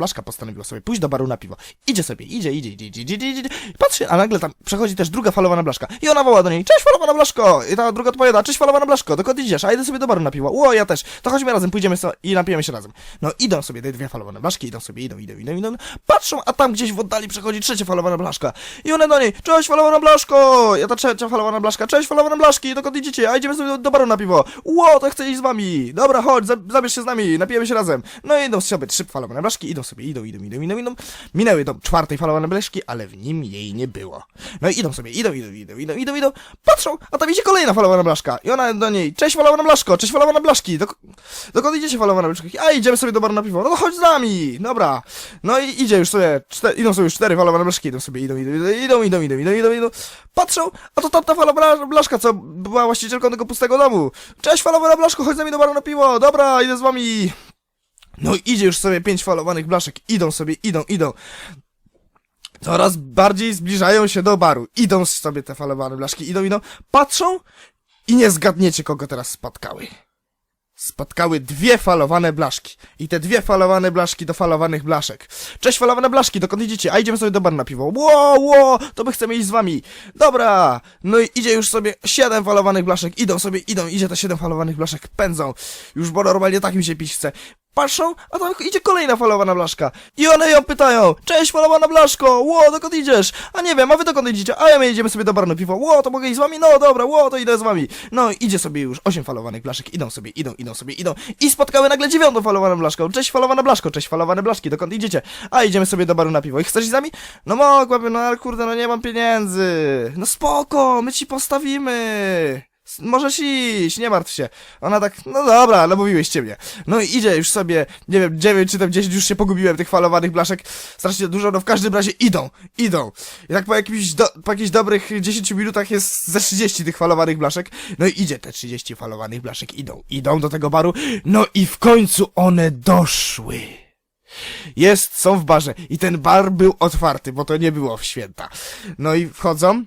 blaszka postanowiła sobie pójść do baru na piwo. Idzie sobie, idzie, idzie, idzie, idzie, idzie, idzie. Patrzy, a nagle tam przechodzi też druga falowana blaszka. I ona woła do niej, cześć falowana blaszko! I ta druga odpowiada, cześć falowana blaszko, dokąd idziesz? A idę sobie do baru na piwo. Ło, ja też. To chodźmy razem, pójdziemy so i napijemy się razem. No idą sobie te dwie falowane blaszki, idą sobie, idą, idą, idą, idą. Patrzą, a tam gdzieś w oddali przechodzi trzecia falowana blaszka. I one do niej, cześć falowana blaszko! Ja ta trzecia falowana blaszka, cześć falowane blaszki, dokąd idziecie? A idziemy sobie do, do baru na piwo. Ło, to chcę iść z wami. Dobra, chodź, za, zabierz się z nami, napijemy się razem. No idą sobie trzy falowane blaszki, idą sobie, idą, idą, idą, idą, idą. Minęły do czwartej falowane blaszki, ale w nim jej nie było. No i idą sobie, idą, idą, idą, idą, idą, idą. Patrzą, a tam idzie kolejna falowana blaszka. I ona do niej, cześć falowana blaszko, cześć falowana blaszki. Dok dokąd idziecie falowane blaszki? A idziemy sobie do baru na piwo. No to chodź z nami. Dobra. No i idzie już sobie, idą sobie już cztery falowane blaszki, idą sobie, idą, idą, idą, idą, idą, idą, idą, idą. Patrzą, a to tamta falowana blaszka, co była właścicielką tego pustego domu. Cześć falowana blaszko, chodź z nami do baru na piwo. Dobra, idę z wami. No idzie już sobie pięć falowanych blaszek. Idą sobie, idą, idą. Coraz bardziej zbliżają się do baru. Idą sobie te falowane blaszki, idą, idą. Patrzą i nie zgadniecie, kogo teraz spotkały. Spotkały dwie falowane blaszki. I te dwie falowane blaszki do falowanych blaszek. Cześć falowane blaszki, dokąd idziecie? A idziemy sobie do baru na piwo. Ło, ło, to my chcemy iść z wami. Dobra. No i idzie już sobie siedem falowanych blaszek. Idą sobie, idą, idzie te siedem falowanych blaszek. Pędzą. Już bo normalnie tak mi się pić chce. Patrzą, a tam idzie kolejna falowana blaszka. I one ją pytają, cześć falowana blaszko, ło, dokąd idziesz? A nie wiem, a wy dokąd idziecie? A ja my idziemy sobie do baru na piwo, ło, to mogę iść z wami? No dobra, ło, to idę z wami. No idzie sobie już osiem falowanych blaszek, idą sobie, idą, idą sobie, idą. I spotkały nagle dziewiątą falowaną blaszką. Cześć falowana blaszko, cześć falowane blaszki, dokąd idziecie? A idziemy sobie do baru na piwo. I chcesz iść z nami? No mogłabym, no ale kurde, no nie mam pieniędzy. No spoko, my ci postawimy. Możesz iść, nie martw się. Ona tak, no dobra, ale mówiłyście mnie. No i idzie już sobie, nie wiem, 9 czy tam 10, już się pogubiłem tych falowanych blaszek. Strasznie dużo, no w każdym razie idą, idą. I tak po jakimś, do, po jakichś dobrych 10 minutach jest ze 30 tych falowanych blaszek. No i idzie te 30 falowanych blaszek, idą, idą do tego baru. No i w końcu one doszły. Jest, są w barze. I ten bar był otwarty, bo to nie było w święta. No i wchodzą,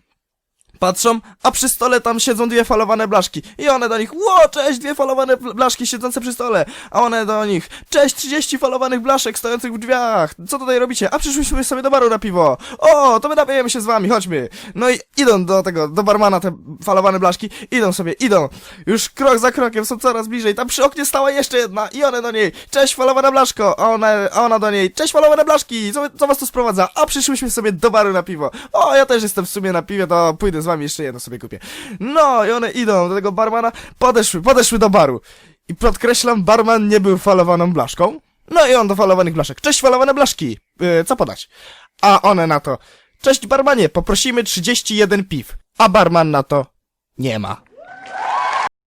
Patrzą, a przy stole tam siedzą dwie falowane blaszki. I one do nich, ło, cześć, dwie falowane bl- blaszki siedzące przy stole. A one do nich, cześć, 30 falowanych blaszek stojących w drzwiach. Co tutaj robicie? A przyszłyśmy sobie do baru na piwo. O, to my napijemy się z wami, chodźmy. No i idą do tego, do barmana te falowane blaszki. Idą sobie, idą. Już krok za krokiem są coraz bliżej. Tam przy oknie stała jeszcze jedna. I one do niej, cześć, falowana blaszko. A ona, a ona do niej, cześć, falowane blaszki. Co, co was tu sprowadza? A przyszłyśmy sobie do baru na piwo. O, ja też jestem w sumie na piwie, to pójdę z wami jeszcze jedno sobie kupię. No i one idą do tego barmana, podeszły, podeszły do baru. I podkreślam, barman nie był falowaną blaszką. No i on do falowanych blaszek. Cześć falowane blaszki, yy, co podać? A one na to, cześć barmanie, poprosimy 31 piw. A barman na to, nie ma.